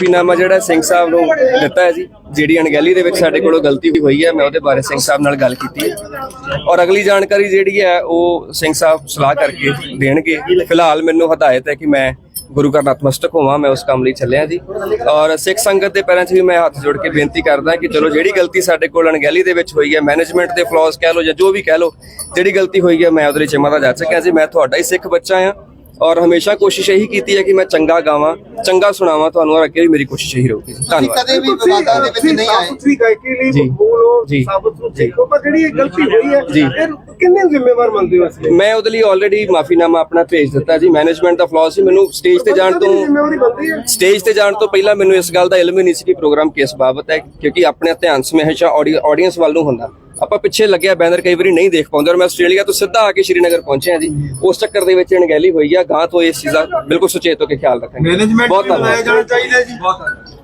ਮਾਫੀਨਾਮਾ ਜਿਹੜਾ ਸਿੰਘ ਸਾਹਿਬ ਨੂੰ ਦਿੱਤਾ ਹੈ ਜੀ, ਜਿਹੜੀ ਅਣਗਹਿਲੀ ਦੇ ਵਿੱਚ ਸਾਡੇ ਕੋਲੋਂ ਗਲਤੀ ਹੋਈ ਹੈ, ਮੈਂ ਉਹਦੇ ਬਾਰੇ ਸਿੰਘ ਸਾਹਿਬ ਨਾਲ ਗੱਲ ਕੀਤੀ ਹੈ। ਔਰ ਅਗਲੀ ਜਾਣਕਾਰੀ ਜਿਹੜੀ ਹੈ, ਉਹ ਸਿੰਘ ਸਾਹਿਬ ਸਲਾਹ ਕਰਕੇ ਦੇਣਗੇ। ਫਿਲਹਾਲ ਮੈਨੂੰ ਹਦਾਇਤ ਹੈ ਕਿ ਮੈਂ ਗੁਰੂ ਘਰ ਨਤਮਸਤਕ ਹੋਵਾਂ, ਮੈਂ ਉਸ ਕੰਮ ਲਈ ਚੱਲਿਆ ਜੀ। ਔਰ ਸਿੱਖ ਸੰਗਤ ਦੇ ਪੈਰਾਂ 'ਚ ਵੀ ਮੈਂ ਹੱਥ ਜੋੜ ਕੇ ਬੇਨਤੀ ਕਰਦਾ ਕਿ ਚਲੋ ਜਿਹੜੀ ਗਲਤੀ ਸਾਡੇ ਕੋਲ ਅਣਗਹਿਲੀ ਦੇ ਵਿੱਚ ਹੋਈ ਹੈ ਮੈਨੇਜਮੈਂਟ ਦੇ ਫਲॉज ਕਹਿ ਲਓ ਜਾਂ ਜੋ ਵੀ ਕਹਿ ਲਓ, ਜਿਹੜੀ ਗਲਤੀ ਹੋਈ ਹੈ, ਮੈਂ ਉਹਦੇ ਲਈ ਚਿਮਾ ਜਾ ਸਕਿਆ ਜੀ। ਮੈਂ ਤੁਹਾਡਾ ਹੀ ਸਿੱਖ ਬੱਚਾ ਆ ਔਰ ਹਮੇਸ਼ਾ ਕੋਸ਼ਿਸ਼ ਇਹੀ ਕੀਤੀ ਹੈ ਕਿ ਮੈਂ ਚੰਗਾ ਗਾਵਾਂ ਚੰਗਾ ਸੁਣਾਵਾਂ ਤੁਹਾਨੂੰ ਔਰ ਅੱਗੇ ਵੀ ਮੇਰੀ ਕੋਸ਼ਿਸ਼ ਇਹੀ ਰਹੂਗੀ। ਧੰਨਵਾਦ ਕਦੇ ਵੀ ਵਿਵਾਦਾਂ ਦੇ ਵਿੱਚ ਨਹੀਂ ਆਏ ਤੁਸੀਂ ਗਾਇਕੀ ਲਈ ਜੀ। ਮਕਬੂਲ ਹੋ ਜੀ। ਸਾਬਤ ਨੂੰ ਸਿੱਖੋ ਪਰ ਜਿਹੜੀ ਇਹ ਗਲਤੀ ਹੋਈ ਹੈ ਜੀ। ਇਹ ਕਿੰਨੇ ਜ਼ਿੰਮੇਵਾਰ ਮੰਨਦੇ ਹੋ ਇਸ ਲਈ ਮੈਂ ਉਹਦੇ ਲਈ ਆਲਰੇਡੀ ਮਾਫੀਨਾਮਾ ਆਪਣਾ ਭੇਜ ਦਿੱਤਾ ਜੀ ਮੈਨੇਜਮੈਂਟ ਦਾ ਫਲॉ ਸੀ ਮੈਨੂੰ ਸਟੇਜ ਤੇ ਜਾਣ ਤੋਂ ਜ਼ਿੰਮੇਵਾਰੀ ਬਣਦੀ ਹੈ ਸਟੇਜ ਤੇ ਜਾਣ ਤੋਂ ਪਹਿਲਾਂ ਮੈਨੂੰ ਇਸ ਗੱਲ ਦਾ ਇਲਮ ਹੀ ਨਹੀਂ ਸੀ ਕਿ ਪ੍ਰੋਗਰਾਮ ਕਿਸ ਬਾਬਤ ਹੈ ਕਿਉਂਕਿ ਆਪਣੇ ਧਿਆਨ ਹਮੇਸ਼ਾ ਆਡੀਅנס ਵੱਲ ਨੂੰ ਹੁੰਦਾ ਆਪਾਂ ਪਿੱਛੇ ਲੱਗਿਆ ਬੈਨਰ ਕਈ ਵਾਰੀ ਨਹੀਂ ਦੇਖ ਪਾਉਂਦੇ ਔਰ ਮੈਂ ਆਸਟ੍ਰੇਲੀਆ ਤੋਂ ਸਿੱਧਾ ਆ ਕੇ ਸ਼੍ਰੀਨਗਰ ਪਹੁੰਚਿਆ ਜੀ। ਉਸ ਚੱਕਰ ਦੇ ਵਿੱਚ ਅਣਗਹਿਲੀ ਹੋਈ ਆ ਗਾਂ ਤੋਂ ਇਸ ਚੀਜ਼ ਬਿਲਕੁਲ ਸੁਚੇਤ ਹੋ ਕੇ ਖਿਆਲ ਰੱਖਾਂਗੇ। ਮੈਨੇਜਮੈਂਟ ਬਹੁਤ ਧੰਨਵਾਦ। ਜਾਣਾ ਚਾਹੀਦਾ ਜੀ।